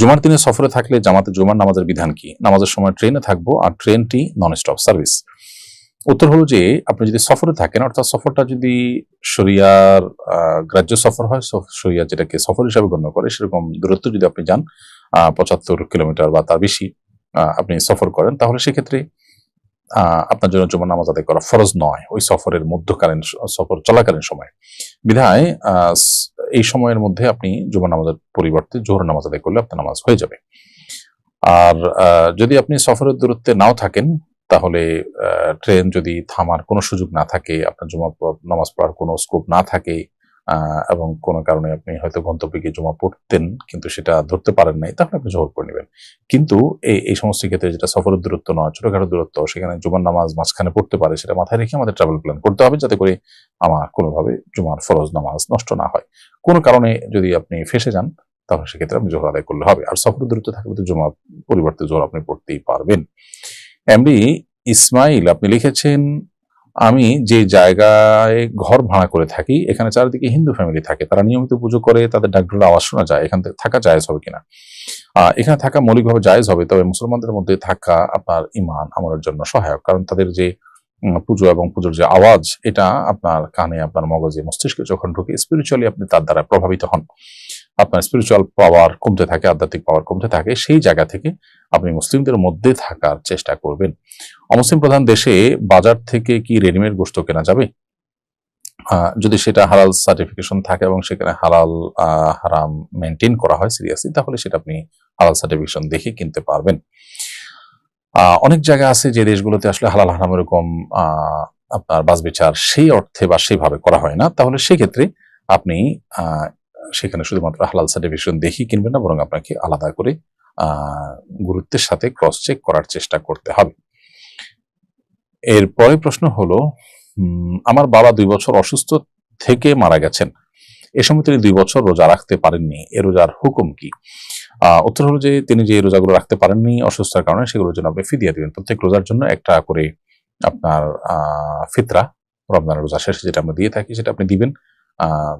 জুমার দিনে সফরে থাকলে জামাতে জুমার নামাজের বিধান কি? নামাজের সময় ট্রেনে থাকব আর ট্রেনটি নন স্টপ সার্ভিস উত্তর হলো যে, আপনি যদি সফরে থাকেন, অর্থাৎ সফরটা যদি শরিয়ার গ্রাহ্য সফর হয় শরিয়া যেটাকে সফর হিসাবে গণ্য করে, সেরকম দূরত্ব যদি আপনি যান পঁচাত্তর কিলোমিটার বা তার বেশি আপনি সফর করেন, তাহলে সেক্ষেত্রে আপনার জন্য জুমার নামাজ আদায় করা ফরজ নয় ওই সফরের মধ্যকালীন সফর চলাকালীন সময়। বিধায় এই সময়ের মধ্যে আপনি জুমা নামাজের পরিবর্তে জোহর নামাজ আদায় করলে আপনার নামাজ হয়ে যাবে। আর যদি আপনি সফরের দূরত্বে নাও থাকেন, তাহলে ট্রেন যদি থামার কোনো সুযোগ না থাকে, আপনার জমা নামাজ পড়ার কোনো স্কোপ না থাকে এবং কোনো কারণে আপনি হয়তো গন্তব্যে গিয়ে জমা পড়তেন, কিন্তু সেটা ধরতে পারেন নাই, তাহলে আপনি জোহর করে নেবেন। কিন্তু এই এই সমস্ত ক্ষেত্রে যেটা সফরের দূরত্ব নয় ছোটখাটো দূরত্ব, সেখানে জুমার নামাজ মাঝখানে পড়তে পারে, সেটা মাথায় রেখে আমাদের ট্রাভেল প্ল্যান করতে হবে, যাতে করে আমার কোনোভাবে জুমার ফরজ নামাজ নষ্ট না হয়। কোনো কারণে যদি আপনি ফেসে যান, তাহলে সেক্ষেত্রে আপনি জোহর আদায় করলে হবে। আর সফরের দূরত্ব থাকলে তো জমা পরিবর্তে জোহর আপনি পড়তেই পারবেন। এমডি ইসমাইল, আপনি লিখেছেন আমি যে জায়গায় ঘর ভাড়া করে থাকি, এখানে চারিদিকে হিন্দু ফ্যামিলি থাকে। তারা নিয়মিত পুজো করে, তাদের ডাকডোর আওয়াজ শোনা যায়। এখান থেকে থাকা জায়েজ হবে কিনা? এখানে থাকা মৌলিকভাবে জায়েজ হবে, তবে মুসলমানদের মধ্যে থাকা আপনার ইমান আমাদের জন্য সহায়ক। কারণ তাদের যে পুজো এবং পুজোর যে আওয়াজ, এটা আপনার কানে, আপনার মগজে মস্তিষ্কে যখন ঢুকে স্পিরিচুয়ালি আপনি তার দ্বারা প্রভাবিত হন। আপনার স্পিরিচুয়াল পাওয়ার কমতে থাকে, আধ্যাত্মিক পাওয়ার কমতে থাকে, সেই জায়গা থেকে আপনি মুসলিমদের মধ্যে থাকার চেষ্টা করবেন। অমুসলিম প্রধান দেশে বাজার থেকে কি রেডিমেড গোস্ত কেনা যাবে? যদি সেটা হালাল সার্টিফিকেশন থাকে এবং সেখানে হালাল হারাম মেনটেন করা হয় সিরিয়াসলি তাহলে সেটা আপনি হালাল সার্টিফিকেশন দেখে কিনতে পারবেন। অনেক জায়গা আছে যে দেশগুলোতে আসলে হালাল, হারাম এরকম আপনার বাস বিচার সেই অর্থে বা সেইভাবে করা হয় না। তাহলে সেক্ষেত্রে আপনি সেখানে শুধুমাত্র হালাল সার্টিফিকেশন দেখেই কিনবেন না, বরং আপনাকে আলাদা করে গুরুত্বের সাথে ক্রস চেক করার চেষ্টা করতে হবে। এরপরে প্রশ্ন হলো আমার বাবা দুই বছর অসুস্থ থেকে মারা গেছেন। এ সময় তিনি দুই বছর রোজা রাখতে পারেননি। এ রোজার হুকুম কি? উত্তর হলো যে তিনি যে রোজাগুলো রাখতে পারেননি অসুস্থতার কারণে, সেগুলোর জন্য আপনি ফিদিয়া দিবেন। প্রত্যেক রোজার জন্য একটা করে আপনার ফিতরা রমজানের রোজা শেষে যেটা আমরা দিয়ে থাকি, সেটা আপনি দিবেন।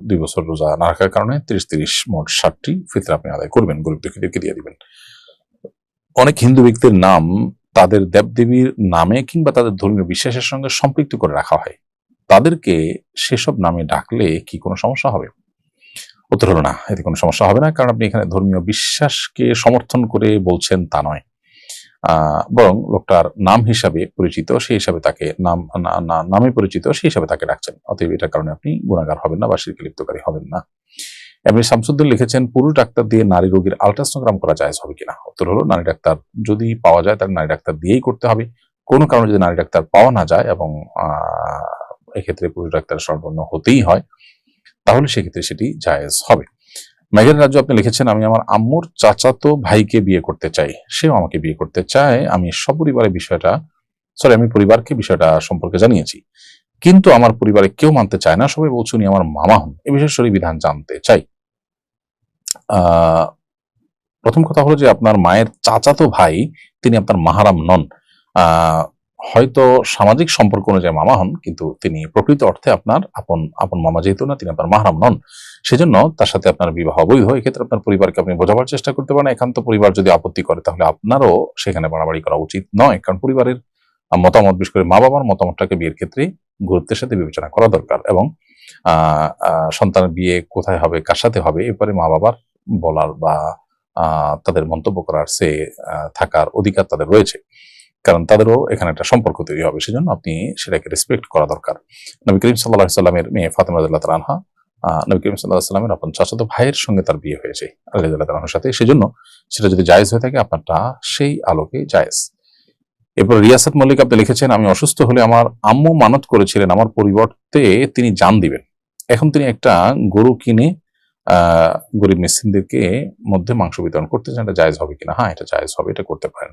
দুই বছর রোজা না রাখার কারণে তিরিশ তিরিশ মোট ষাটটি ফিতরা আপনি আদায় করবেন গরিব দুঃখীদেরকে দিয়ে দিবেন। অনেক হিন্দু ব্যক্তির নাম তাদের দেবদেবীর নামে কিংবা তাদের ধর্মীয় বিশ্বাসের সঙ্গে সম্পৃক্ত করে রাখা হয়। তাদেরকে সেসব নামে ডাকলে কি কোনো সমস্যা হবে? উত্তর হলো না, এতে কোনো সমস্যা হবে না, কারণ আপনি এখানে ধর্মীয় বিশ্বাসকে সমর্থন করে বলছেন তা নয়। বরং লোকটার নাম হিসাবে পরিচিত, সেই হিসাবে তাকে নাম নামে পরিচিত, সেই হিসাবে তাকে ডাকছেন অতএব এটার কারণে আপনি গুণাগার হবেন না বা শিরকে লিপ্তকারী হবেন না। এমনি শামসুদ্দিন লিখেছেন, পুরুষ ডাক্তার দিয়ে নারী রোগীর আলট্রাসোনোগ্রাম করা যায় হবে কিনা? উত্তর হলো, নারী ডাক্তার যদি পাওয়া যায়, তাহলে নারী ডাক্তার দিয়েই করতে হবে। কোনো কারণে যদি নারী ডাক্তার পাওয়া না যায় এবং এক্ষেত্রে পুরুষ ডাক্তার সম্পন্ন হতেই হয়, তাহলে সেক্ষেত্রে সেটি জায়েজ হবে। মেঘের রাজ্য আপনি লিখেছেন, আমি আমার আম্মুর চাচাতো ভাইকে বিয়ে করতে চাই। সেও আমাকে বিয়ে করতে চায়। আমি সপরিবারে বিষয়টা সরি আমি পরিবারকে বিষয়টা সম্পর্কে জানিয়েছি। কিন্তু আমার পরিবারে কেউ মানতে চায় না। সবাই বলছে, উনি আমার মামা হন। এ বিষয়ে শরী বিধান জানতে চাই। প্রথম কথা হলো যে আপনার মায়ের চাচাতো ভাই, তিনি আপনার মাহারাম নন। হয়তো সামাজিক সম্পর্ক অনুযায়ী মামা হন, কিন্তু তিনি প্রকৃত অর্থে আপনার আপন আপন মামা যেহেতু না, তিনি আপনার মাহারাম নন। সেজন্য তার সাথে আপনার বিবাহ বৈধ এক্ষেত্রে আপনার পরিবারকে আপনি বোঝাবার চেষ্টা করতে পারেন। একান্ত পরিবার যদি আপত্তি করে, তাহলে আপনারও সেখানে বাড়াবাড়ি করা উচিত নয়। কারণ পরিবারের মতামত, বিশেষ করে মা বাবার মতামতটাকে বিয়ের ক্ষেত্রে গুরুত্বের সাথে বিবেচনা করা দরকার এবং সন্তানের বিয়ে কোথায় হবে, কার সাথে হবে এবারে মা বাবার বলার বা তাদের মন্তব্য করার সে থাকার অধিকার তাদের রয়েছে। কারণ তাদেরও এখানে একটা সম্পর্ক তৈরি হবে সেজন্য আপনি সেটাকে রেসপেক্ট করা দরকার। নবী করিম সাল্লাহ সাল্লামের মেয়ে ফাতেমা আনহা আহ, নবী করিম সাল্লাহ সাল্লামের আপন চাচাতো ভাইয়ের সঙ্গে তার বিয়ে হয়েছে আল্লাহ তালার সাথে। সেজন্য সেটা যদি জায়েজ হয়ে থাকে আপনারটা সেই আলোকে জায়েজ। এরপর রিয়াসাত মল্লিক আপনি লিখেছেন আমি অসুস্থ হলে আমার আম্মু মানত করেছিলেন আমার পরিবর্তে তিনি জান দিবেন। এখন তিনি একটা গরু কিনে আহ গরিব মিসকিনদেরকে মধ্যে মাংস বিতরণ করতে চান এটা জায়েজ হবে কিনা? হ্যাঁ এটা জায়েজ হবে এটা করতে পারেন।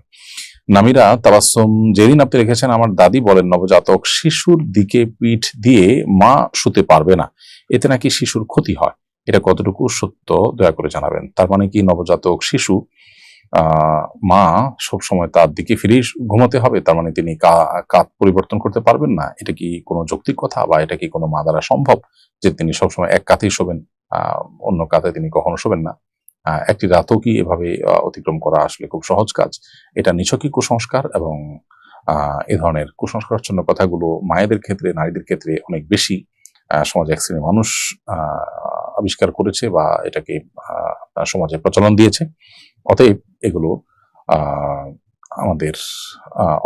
নামিরা তাবাসম যেদিন আপনি রেখেছেন, আমার দাদি বলেন, নবজাতক শিশুর দিকে পিঠ দিয়ে মা শুতে পারবে না। এতে নাকি শিশুর ক্ষতি হয়। এটা কতটুকু সত্য, দয়া করে জানাবেন। তার মানে কি নবজাতক শিশু মা সবসময় তার দিকে ফিরেই ঘুমাতে হবে? তার মানে তিনি কাত পরিবর্তন করতে পারবেন না? এটা কি কোনো যৌক্তিক কথা বা এটা কি কোনো মা দ্বারা সম্ভব যে তিনি সবসময় এক কাতেই শোবেন অন্য কাতে তিনি কখনো শোবেন না? একটি রাতও কি এভাবে অতিক্রম করা আসলে খুব সহজ কাজ। এটা নিছকই কুসংস্কার এবং এ ধরনের কুসংস্কারচ্ছন্ন কথাগুলো মায়েদের ক্ষেত্রে, নারীদের ক্ষেত্রে অনেক বেশি সমাজে এক শ্রেণির মানুষ আবিষ্কার করেছে বা এটাকে সমাজে প্রচলন দিয়েছে। অতএব এগুলো আমাদের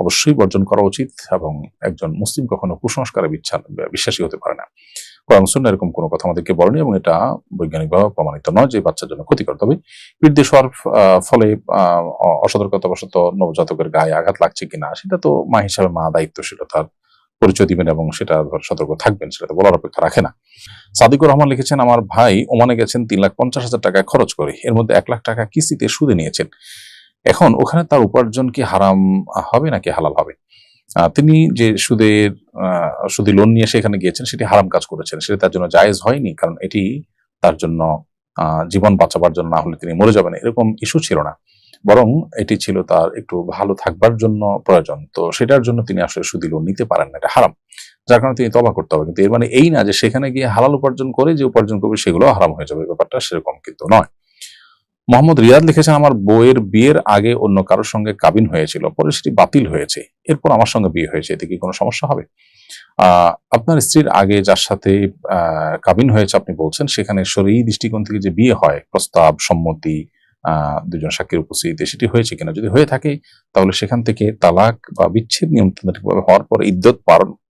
অবশ্যই বর্জন করা উচিত এবং একজন মুসলিম কখনো কুসংস্কারে বিশ্বাসী হতে পারে না। কোরআন সুন্নাহ এরকম কোনো কথা আমাদেরকে বলেনি এবং এটা বৈজ্ঞানিকভাবে প্রমাণিত নয় যে বাচ্চার জন্য ক্ষতিকর। তবে বৃদ্ধি হওয়ার ফলে অসতর্কতাবশত নবজাতকের গায়ে আঘাত লাগছে কিনা সেটা তো মা হিসাবে মা দায়িত্বশীল তার পরিচয় দিবেন এবং সেটা ধর সতর্ক থাকবেন, সেটা তো বলার অপেক্ষা রাখে না। সাদিকুর রহমান লিখেছেন, আমার ভাই ওমানে গেছেন তিন লাখ পঞ্চাশ হাজার টাকা খরচ করে। এর মধ্যে এক লাখ টাকা কিস্তিতে সুদে নিয়েছেন। এখন ওখানে তার উপার্জন কি হারাম হবে নাকি হালাল হবে? তিনি যে সুদের সুদী লোন নিয়ে সেখানে গিয়েছেন, সেটি হারাম কাজ করেছেন। সেটা তার জন্য জায়েজ হয়নি, কারণ এটি তার জন্য জীবন বাঁচাবার জন্য না হলে তিনি মরে যাবেন, এরকম ইস্যু ছিল না। বরং এটি ছিল তার একটু ভালো থাকবার জন্য প্রয়োজন। তো সেটার জন্য তিনি আসলে সুদী লোন নিতে পারেন না, এটা হারাম। যার কারণে তিনি তবা করতে হবে। কিন্তু এর মানে এই না যে সেখানে গিয়ে হালাল উপার্জন করে যে উপার্জন করবে, সেগুলো হারাম হয়ে যাবে, ব্যাপারটা সেরকম কিন্তু নয়। মোহাম্মদ রিয়াদ লিখেছেন, আমার বইয়ের বিয়ের আগে অন্য কারোর সঙ্গে কাবিন হয়েছিল, পরে সেটি বাতিল হয়েছে। এরপর আমার সঙ্গে বিয়ে হয়েছে, এতে কি কোনো সমস্যা হবে? আপনার স্ত্রীর আগে যার সাথে কাবিন হয়েছে আপনি বলছেন, সেখানে শরীর দৃষ্টিকোণ থেকে যে বিয়ে হয়, প্রস্তাব, সম্মতি দুজন সাক্ষীর উপস্থিতিতে সেটি হয়েছে কিনা? যদি হয়ে থাকে, তাহলে সেখান থেকে তালাক বা বিচ্ছেদ নিয়ন্ত্রণভাবে হওয়ার পর, ইদ্যত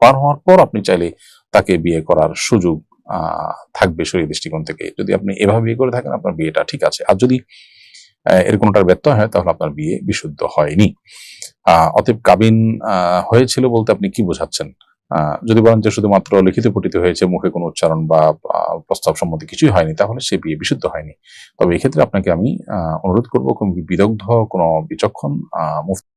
পার হওয়ার পর আপনি চাইলে তাকে বিয়ে করার সুযোগ থাকবে শরীর দৃষ্টিকোণ থেকে। যদি আপনি এভাবে বিয়ে করে থাকেন, আপনার বিয়েটা ঠিক আছে। আর যদি এর কোনোটার ব্যত্যয় হয়, তাহলে আপনার বিয়ে বিশুদ্ধ হয়নি। অতএব কাবিন হয়েছিল বলতে আপনি কি বোঝাচ্ছেন? যদি বলেন যে শুধুমাত্র লিখিত পঠিত হয়েছে, মুখে কোনো উচ্চারণ বা প্রস্তাব সম্মতি কিছুই হয়নি, তাহলে সে বিয়ে বিশুদ্ধ হয়নি। তবে এক্ষেত্রে আপনাকে আমি অনুরোধ করব, কোনো বিদগ্ধ, কোনো বিচক্ষণ মুফতি